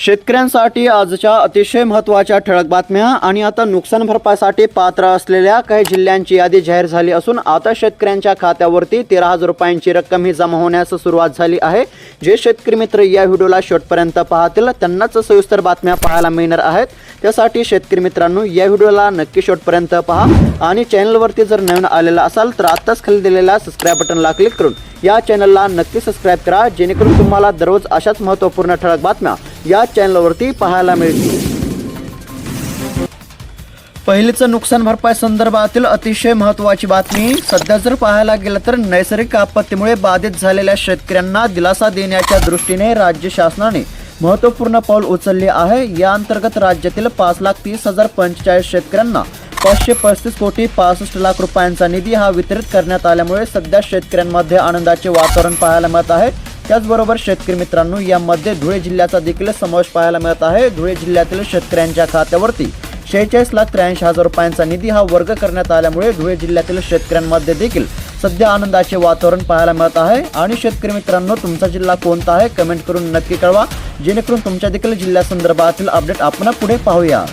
शेतकऱ्यांसाठी आजच्या अतिशय महत्त्वाच्या ठळक बातम्या आणि आता नुकसान भरपाईसाठी पात्र असलेल्या काही जिल्ह्यांची यादी जाहीर झाली असून आता शेतकऱ्यांच्या खात्यावरती तेरा हजार रुपयांची रक्कम ही जमा होण्यास सुरुवात झाली आहे. जे शेतकरी मित्र या व्हिडिओला शेवटपर्यंत पाहतील त्यांनाच सविस्तर बातम्या पाहायला मिळणार आहेत. त्यासाठी शेतकरी मित्रांनो या व्हिडिओला नक्की शेवटपर्यंत पहा. आणि चॅनलवरती जर नवीन आलेला असाल तर आत्ताच खाली दिलेल्या सबस्क्राईब बटनला क्लिक करून या चॅनलला नक्की सबस्क्राईब करा जेणेकरून तुम्हाला दररोज अशाच महत्त्वपूर्ण ठळक बातम्या या चॅनलवरती पाहायला मिळतील. पहिलीचं नुकसान भरपाई संदर्भातील अतिशय महत्त्वाची बातमी. सध्या जर पाहायला गेलं तर नैसर्गिक आपत्तीमुळे बाधित झालेल्या शेतकऱ्यांना दिलासा देण्याच्या दृष्टीने राज्य शासनाने महत्त्वपूर्ण पाऊल उचलले आहे. या अंतर्गत राज्यातील पाच लाख तीस हजार पंचेचाळीस शेतकऱ्यांना पाचशे पस्तीस कोटी पासष्ट लाख रुपयांचा निधी हा वितरित करण्यात आल्यामुळे सध्या शेतकऱ्यांमध्ये आनंदाचे वातावरण पाहायला मिळत आहे. त्याचबरोबर शेतकरी मित्रांनो यामध्ये धुळे जिल्ह्याचा देखील समावेश पाहायला मिळत आहे. धुळे जिल्ह्यातील शेतकऱ्यांच्या खात्यावरती शेहेचाळीस लाख त्र्याऐंशी हजार रुपयांचा निधी हा वर्ग करण्यात आल्यामुळे धुळे जिल्ह्यातील शेतकऱ्यांमध्ये देखील सध्या आनंदाचे वातावरण पाहायला मिळत आहे. आणि शेतकरी मित्रांनो तुमचा जिल्हा कोणता आहे? कमेंट करून नक्की कळवा. जेणेकरून तुमच्या देखील जिल्ह्यासंदर्भातील अपडेट आपण पुढे पाहूया.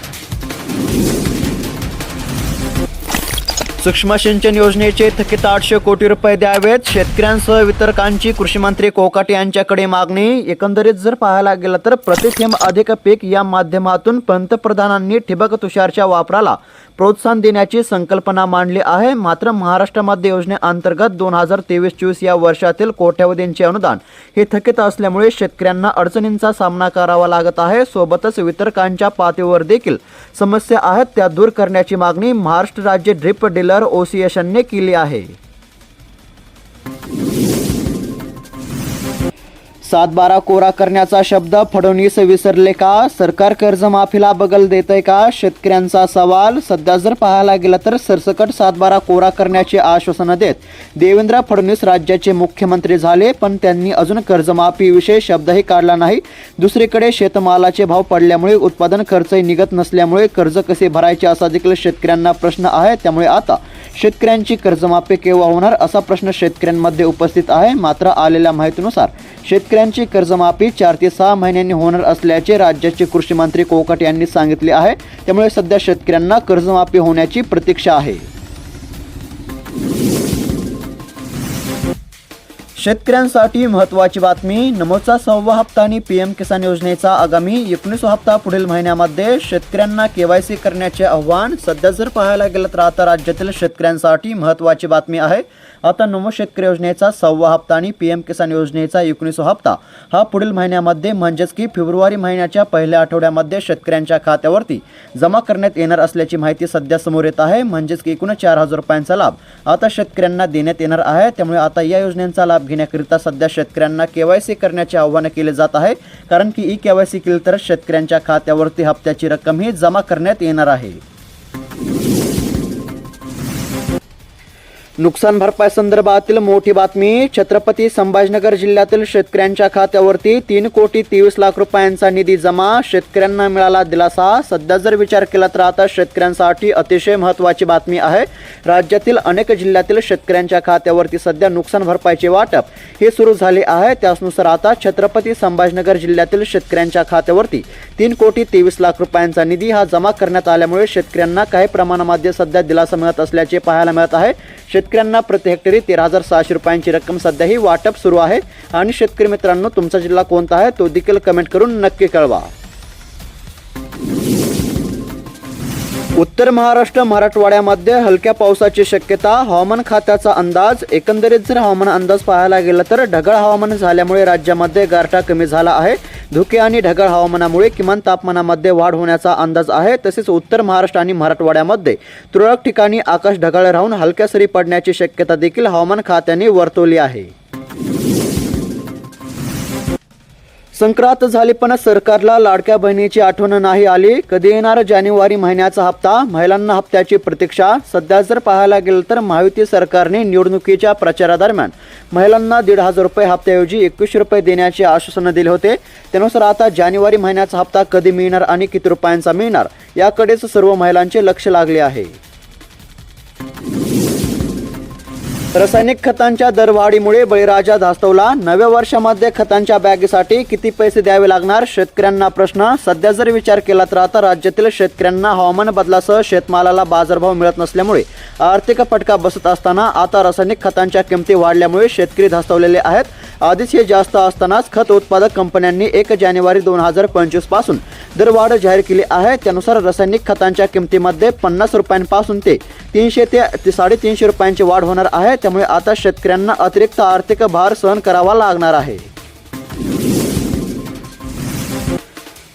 सूक्ष्म सिंचन योजनेचे थकीत आठशे कोटी रुपये द्यावेत. शेतकऱ्यांसह वितरकांची कृषी मंत्री कोकाटे यांच्याकडे मागणी. एकंदरीत जर पाहायला गेलं तर प्रतिथेंब अधिक पीक या माध्यमातून पंतप्रधानांनी ठिबक तुषारच्या वापराला प्रोत्साहन देण्याची संकल्पना मांडली आहे. मात्र महाराष्ट्रामध्ये योजनेअंतर्गत दोन हजार तेवीस चोवीस या वर्षातील कोट्यावधींचे अनुदान हे थकीत असल्यामुळे शेतकऱ्यांना अडचणींचा सामना करावा लागत आहे. सोबतच वितरकांच्या पातळीवर देखील समस्या आहेत. त्या दूर करण्याची मागणी महाराष्ट्र राज्य ड्रिप डीलर ओसिएशनने केली आहे. सातबारा कोरा करण्याचा शब्द फडणवीस विसरले का? सरकार कर्जमाफीला बगल देतय का? शेतकऱ्यांचा सवाल. सध्या जर पाहायला गेलं तर सरसकट सातबारा कोरा करण्याचे आश्वासनं देत देवेंद्र फडणवीस राज्याचे मुख्यमंत्री झाले पण त्यांनी अजून कर्जमाफीविषयी शब्दही काढला नाही. दुसरीकडे शेतमालाचे भाव पडल्यामुळे उत्पादन खर्चही निघत नसल्यामुळे कर्ज कसे भरायचे असा देखील शेतकऱ्यांना प्रश्न आहे. त्यामुळे आता शेतकऱ्यांची कर्जमाफी केव्हा होणार असा प्रश्न शेतकऱ्यांमध्ये उपस्थित आहे. मात्र आलेल्या माहितीनुसार शेतकऱ्यांची कर्जमाफी चार ते सहा महिन्यांनी होणार असल्याचे राज्याचे कृषी मंत्री कोकट यांनी सांगितले आहे. त्यामुळे सध्या शेतकऱ्यांना कर्जमाफी होण्याची प्रतीक्षा आहे. शेतकऱ्यांसाठी महत्त्वाची बातमी. नमोचा सहावा हप्ता आणि पी एम किसान योजनेचा आगामी एकोणीसवा हप्ता पुढील महिन्यामध्ये शेतकऱ्यांना केवायसी करण्याचे आव्हान सध्या जर पाहायला गेलं तर आता राज्यातील शेतकऱ्यांसाठी महत्त्वाची बातमी आहे. आता नमो शेतकरी योजनेचा सहावा हप्ता आणि पी एम किसान योजनेचा एकोणीसवा हप्ता. हा पुढील महिन्यामध्ये म्हणजेच की फेब्रुवारी महिन्याच्या पहिल्या आठवड्यामध्ये शेतकऱ्यांच्या खात्यावरती जमा करण्यात येणार असल्याची माहिती सध्या समोर येत आहे. म्हणजेच की एकूण चार हजार रुपयांचा लाभ आता शेतकऱ्यांना देण्यात येणार आहे. त्यामुळे आता या योजनेचा लाभ घेण्याकरिता सध्या शेतकऱ्यांना केवायसी करण्याचे आव्हान केले जात आहे. कारण की ई केवायसी केली तर शेतकऱ्यांच्या खात्यावरती हप्त्याची रक्कम ही जमा करण्यात येणार आहे. नुकसान भरपाई संदर्भातील मोठी बातमी छत्रपती संभाजीनगर जिल्ह्यातील शेतकऱ्यांच्या खात्यावरती तीन कोटी तेवीस लाख रुपयांचा निधी जमा शेतकऱ्यांना मिळाला दिलासा. सध्या जर विचार केला तर आता शेतकऱ्यांसाठी अतिशय महत्त्वाची बातमी आहे. राज्यातील अनेक जिल्ह्यातील शेतकऱ्यांच्या खात्यावरती सध्या नुकसान भरपाईचे वाटप हे सुरू झाले आहे. त्यानुसार आता छत्रपती संभाजीनगर जिल्ह्यातील शेतकऱ्यांच्या खात्यावरती तीन कोटी तेवीस लाख रुपयांचा निधी हा जमा करण्यात आल्यामुळे शेतकऱ्यांना काही प्रमाणामध्ये सध्या दिलासा मिळत असल्याचे पाहायला मिळत आहे. शेतकऱ्यांना प्रति हेक्टरी तेरा हजार सहाशे रुपयांची रक्कम सध्या ही वाटप सुरू आहे. आणि शेतकरी मित्रांनो तुमचा जिल्हा कोणता आहे तो देखील कमेंट करून नक्की कळवा. उत्तर महाराष्ट्र मराठवाड्यामध्ये हलक्या पावसाची शक्यता हवामान खात्याचा अंदाज एकंदरीत जर हवामान अंदाज पाहायला गेला तर ढगाळ हवामान झाल्यामुळे राज्यामध्ये गारठा कमी झाला आहे. धुके आणि ढगाळ हवामानामुळे किमान तापमानामध्ये वाढ होण्याचा अंदाज आहे. तसेच उत्तर महाराष्ट्र आणि मराठवाड्यामध्ये तुरळक ठिकाणी आकाश ढगाळ राहून हलक्या सरी पडण्याची शक्यता देखील हवामान खात्याने वर्तवली आहे. संक्रांत झाली पण सरकारला लाडक्या बहिणीची आठवण नाही आली. कधी येणार जानेवारी महिन्याचा हप्ता? महिलांना हप्त्याची प्रतीक्षा. सध्या जर पाहायला गेलं तर महायुती सरकारने निवडणुकीच्या प्रचारादरम्यान महिलांना दीड हजार रुपये हप्त्याऐवजी एकवीसशे रुपये देण्याचे आश्वासन दिले होते. त्यानुसार आता जानेवारी महिन्याचा हप्ता कधी मिळणार आणि किती रुपयांचा मिळणार? याकडेच सर्व महिलांचे लक्ष लागले आहे. रासायनिक खतांच्या दरवाढीमुळे बळीराजा धास्तवला. नव्या वर्षामध्ये खतांच्या बॅगेसाठी किती पैसे द्यावे लागणार? शेतकऱ्यांना प्रश्न. सध्या जर विचार केला तर आता राज्यातील शेतकऱ्यांना हवामान बदलासह शेतमालाला बाजारभाव मिळत नसल्यामुळे आर्थिक फटका बसत असताना आता रासायनिक खतांच्या किमती वाढल्यामुळे शेतकरी धास्तवलेले आहेत. आधीच हे जास्त असतानाच खत उत्पादक कंपन्यांनी एक जानेवारी दोन हजार पंचवीसपासून दरवाढ जाहीर केली आहे. त्यानुसार रासायनिक खतांच्या किमतीमध्ये पन्नास रुपयांपासून ते तीनशे ते ते साडेतीनशे रुपयांची वाढ होणार आहे. त्यामुळे आता शेतकऱ्यांना अतिरिक्त आर्थिक भार सहन करावा लागणार आहे.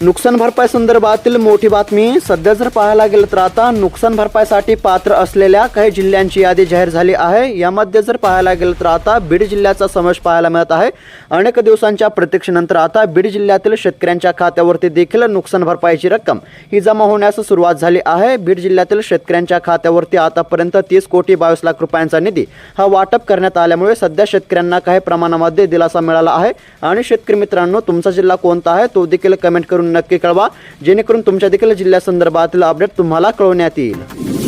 नुकसान भरपाई संदर्भातील मोठी बातमी. सध्या जर पाहायला गेलं तर आता नुकसान भरपाईसाठी पात्र असलेल्या काही जिल्ह्यांची यादी जाहीर झाली आहे. यामध्ये जर पाहायला गेलं तर आता बीड जिल्ह्याचा समावेश पाहायला मिळत आहे. अनेक दिवसांच्या प्रतीक्षेनंतर आता बीड जिल्ह्यातील शेतकऱ्यांच्या खात्यावरती देखील नुकसान भरपाईची रक्कम ही जमा होण्यास सुरुवात झाली आहे. बीड जिल्ह्यातील शेतकऱ्यांच्या खात्यावरती आतापर्यंत तीस कोटी बावीस लाख रुपयांचा निधी हा वाटप करण्यात आल्यामुळे सध्या शेतकऱ्यांना काही प्रमाणामध्ये दिलासा मिळाला आहे. आणि शेतकरी मित्रांनो तुमचा जिल्हा कोणता आहे तो देखील कमेंट करून नक्की कळवा. जेणेकरून तुमच्या देखील जिल्ह्यासंदर्भातील अपडेट तुम्हाला कळवण्यात येईल.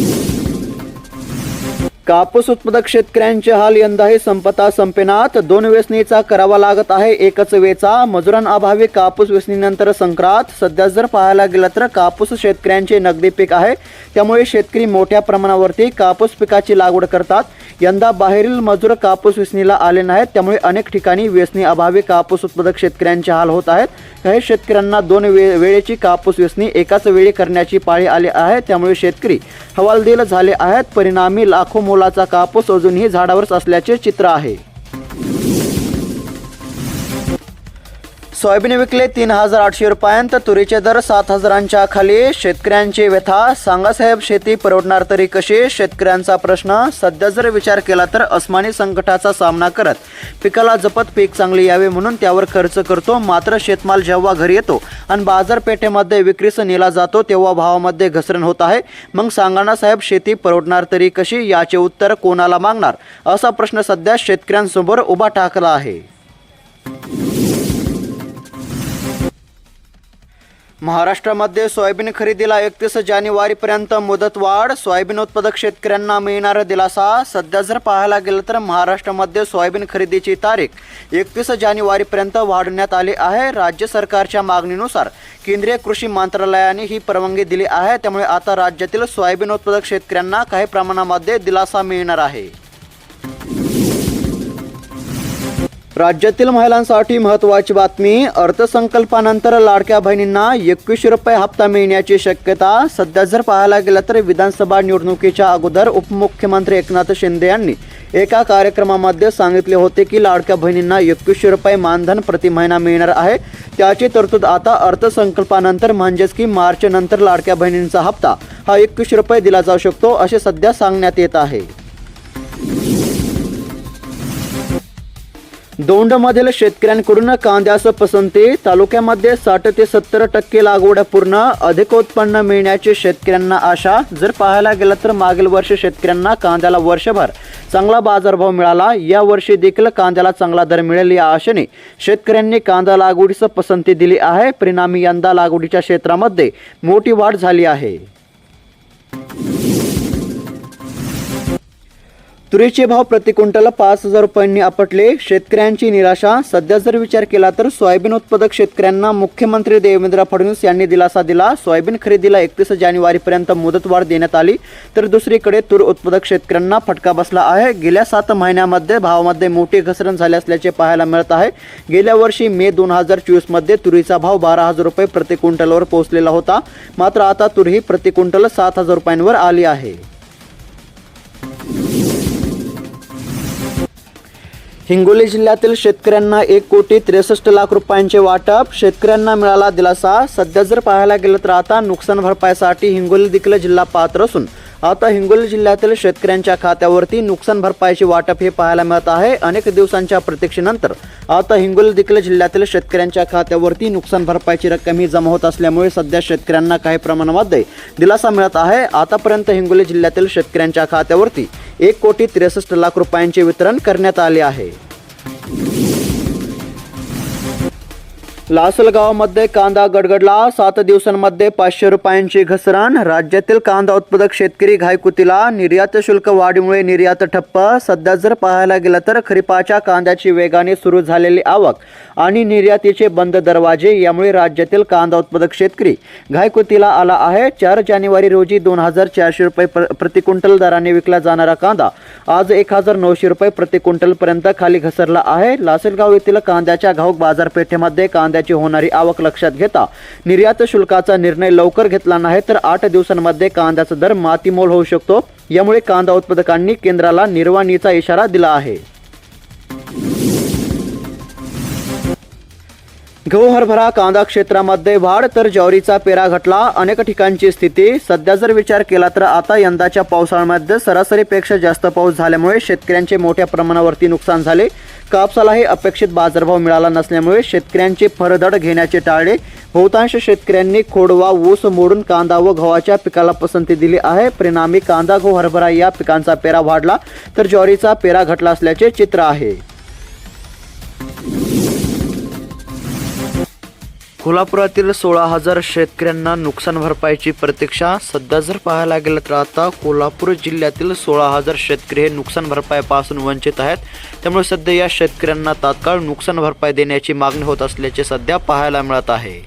कापूस उत्पादक शेतकऱ्यांचे हाल यंदाही संपता संपेनात. दोन वेचणीचा करावा लागत आहे एकच वेचा. मजुरांअभावी कापूस वेचणीनंतर संक्रांत. सध्या जर पाहायला गेलं तर कापूस शेतकऱ्यांचे नगदी पीक आहे. त्यामुळे शेतकरी मोठ्या प्रमाणावरती कापूस पिकाची लागवड करतात. यंदा बाहेरील मजूर कापूस वेचणीला आले नाहीत त्यामुळे अनेक ठिकाणी वेचणी अभावी कापूस उत्पादक शेतकऱ्यांचे हाल होत आहेत. काही शेतकऱ्यांना दोन वे वेळेची कापूस वेचणी एकाच वेळी करण्याची पाळी आली आहे त्यामुळे शेतकरी हवालदिल झाले आहेत. परिणामी लाखो मोलाचा कापूस अजूनही झाडावरच असल्याचे चित्र आहे. सोयाबीन विकले तीन हजार आठशे रुपयांत तुरीचे दर सात हजारांच्या खाली. शेतकऱ्यांची व्यथा सांगा साहेब शेती परवडणार तरी कशी? शेतकऱ्यांचा प्रश्न सध्या जर विचार केला तर अस्मानी संकटाचा सामना करत. पिकाला जपत पीक चांगले यावे म्हणून त्यावर खर्च करतो मात्र शेतमाल जेव्हा घरी येतो आणि बाजारपेठेमध्ये विक्रीस नेला जातो तेव्हा भावामध्ये घसरण होत आहे. मग सांगाना साहेब शेती परवडणार तरी कशी? याचे उत्तर कोणाला मागणार? असा प्रश्न सध्या शेतकऱ्यांसमोर उभा टाकला आहे. महाराष्ट्रामध्ये सोयाबीन खरेदीला एकतीस जानेवारीपर्यंत मुदतवाढ सोयाबीन उत्पादक शेतकऱ्यांना मिळणारा दिलासा. सध्या जर पाहायला गेलं तर महाराष्ट्रामध्ये सोयाबीन खरेदीची तारीख एकतीस जानेवारीपर्यंत वाढवण्यात आली आहे. राज्य सरकारच्या मागणीनुसार केंद्रीय कृषी मंत्रालयाने ही परवानगी दिली आहे. त्यामुळे आता राज्यातील सोयाबीन उत्पादक शेतकऱ्यांना काही प्रमाणामध्ये दिलासा मिळणार आहे. राज्यातील महिलांसाठी महत्त्वाची बातमी अर्थसंकल्पानंतर लाडक्या बहिणींना एकवीसशे रुपये हप्ता मिळण्याची शक्यता. सध्या जर पाहायला गेलं तर विधानसभा निवडणुकीच्या अगोदर उपमुख्यमंत्री एकनाथ शिंदे यांनी एका कार्यक्रमामध्ये सांगितले होते की लाडक्या बहिणींना एकवीसशे रुपये मानधन प्रति महिना मिळणार आहे. त्याची तरतूद आता अर्थसंकल्पानंतर म्हणजेच की मार्च नंतर लाडक्या बहिणींचा हप्ता हा एकवीसशे रुपये दिला जाऊ शकतो असे सध्या सांगण्यात येत आहे. दोंडमधील शेतकऱ्यांकडून कांद्यास पसंती तालुक्यामध्ये साठ ते सत्तर टक्के लागवड पूर्ण अधिक उत्पन्न मिळण्याची शेतकऱ्यांना आशा. जर पाहायला गेलं तर मागील वर्षी शेतकऱ्यांना कांद्याला वर्षभर चांगला बाजारभाव मिळाला. या वर्षी देखील कांद्याला चांगला दर मिळेल या आशेने शेतकऱ्यांनी कांदा लागवडीस पसंती दिली आहे. परिणामी यंदा लागवडीच्या क्षेत्रामध्ये मोठी वाढ झाली आहे. तुरीचे भाव प्रति क्विंटल पाच हजार रुपयांनी आपटले. शेतकऱ्यांची निराशा. सध्या जर विचार केला तर सोयाबीन उत्पादक शेतकऱ्यांना मुख्यमंत्री देवेंद्र फडणवीस यांनी दिलासा दिला. सोयाबीन खरेदीला एकतीस जानेवारीपर्यंत मुदतवाढ देण्यात आली. तर दुसरीकडे तूर उत्पादक शेतकऱ्यांना फटका बसला आहे. गेल्या सात महिन्यामध्ये भावामध्ये मोठी घसरण झाली असल्याचे पाहायला मिळत आहे. गेल्या वर्षी मे दोन हजार चोवीसमध्ये तुरीचा भाव बारा हजार रुपये प्रति क्विंटलवर पोहोचलेला होता. मात्र आता तूर ही प्रति क्विंटल सात हजार रुपयांवर आली आहे. हिंगोली जिल्ह्यातील शेतकऱ्यांना एक कोटी त्रेसष्ट लाख रुपयांचे वाटप शेतकऱ्यांना मिळाला दिलासा. सध्या जर पाहायला गेलं तर आता नुकसान भरपाईसाठी हिंगोली देखील जिल्हा पात्र असून आता हिंगोली जिल्ह्यातील शेतकऱ्यांच्या खात्यावरती नुकसान भरपाईचे वाटप हे पाहायला मिळत आहे. अनेक दिवसांच्या प्रतीक्षेनंतर आता हिंगोली देखील जिल्ह्यातील शेतकऱ्यांच्या खात्यावरती नुकसान भरपाईची रक्कम ही जमा होत असल्यामुळे सध्या शेतकऱ्यांना काही प्रमाणामध्ये दिलासा मिळत आहे. आतापर्यंत हिंगोली जिल्ह्यातील शेतकऱ्यांच्या खात्यावरती एक कोटी त्रेसष्ट लाख रुपयांचे वितरण करण्यात आले आहे. लासलगावमध्ये कांदा गडगडला. सात दिवसांमध्ये पाचशे रुपयांची घसरण. राज्यातील कांदा उत्पादक शेतकरी घायकुतीला निर्यात शुल्क वाढीमुळे निर्यात ठप्प. सध्या जर पाहायला गेलं तर खरीपाच्या कांद्याची वेगाने सुरू झालेली आवक आणि निर्यातीचे बंद दरवाजे यामुळे राज्यातील कांदा उत्पादक शेतकरी घायकुतीला आला आहे. चार जानेवारी रोजी दोन हजार चारशे रुपये प्र प्रति दराने विकला जाणारा कांदा आज एक हजार नऊशे रुपये प्रति पर्यंत खाली घसरला आहे. लासलगाव येथील कांद्याच्या घाऊक बाजारपेठेमध्ये रुपयाची होणारी आवक लक्षात घेता निर्यात शुल्काचा निर्णय लवकर घेतला नाही तर आठ दिवसांमध्ये कांद्याचा दर मातीमोल होऊ शकतो. यामुळे कांदा उत्पादकांनी केंद्राला निर्वाणीचा इशारा दिला आहे. गहू हरभरा कांदा क्षेत्रामध्ये वाढ तर ज्वारीचा पेरा घटला. अनेक ठिकाणची स्थिती सध्या जर विचार केला तर आता यंदाच्या पावसाळ्यामध्ये सरासरीपेक्षा जास्त पाऊस झाल्यामुळे शेतकऱ्यांचे मोठ्या प्रमाणावरती नुकसान झाले. कापसालाही अपेक्षित बाजारभाव मिळाला नसल्यामुळे शेतकऱ्यांचे फरदड घेण्याचे टाळले. बहुतांश शेतकऱ्यांनी खोडवा ऊस मोडून कांदा व गव्हाच्या पिकाला पसंती दिली आहे. परिणामी कांदा गहू हरभरा या पिकांचा पेरा वाढला तर ज्वारीचा पेरा घटला असल्याचे चित्र आहे. कोल्हापुरातील सोळा हजार शेतकऱ्यांना नुकसान भरपाईची प्रतीक्षा. सध्या जर पाहायला गेलं तर आता कोल्हापूर जिल्ह्यातील सोळा हजार शेतकरी हे नुकसान भरपाईपासून वंचित आहेत. त्यामुळे सध्या या शेतकऱ्यांना तात्काळ नुकसान भरपाई देण्याची मागणी होत असल्याचे सध्या पाहायला मिळत आहे.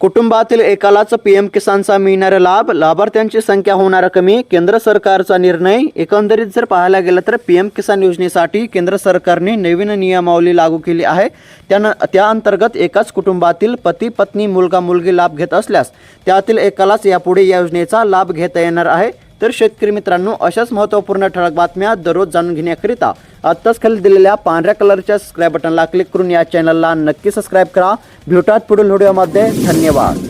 कुटुंबातील एकालाच पीएम किसानचा मिळणारा लाभ लाभार्थ्यांची संख्या होणार कमी केंद्र सरकारचा निर्णय. एकंदरीत जर पाहायला गेलं तर पीएम किसान योजनेसाठी केंद्र सरकारने नवीन नियमावली लागू केली आहे. त्यानं त्या अंतर्गत एकाच कुटुंबातील पती पत्नी मुलगा मुलगी लाभ घेत असल्यास त्यातील एकालाच यापुढे या योजनेचा लाभ घेता येणार आहे. तर शेतकरी मित्रांनो अशाच महत्त्वपूर्ण ठळक बातम्या दररोज जाणून घेण्याकरिता आत्ताच खाली दिलेल्या पांढऱ्या कलरच्या सबस्क्राईब बटनला क्लिक करून या चॅनलला नक्की सबस्क्राईब करा. भेटूयात पुढील व्हिडिओमध्ये धन्यवाद.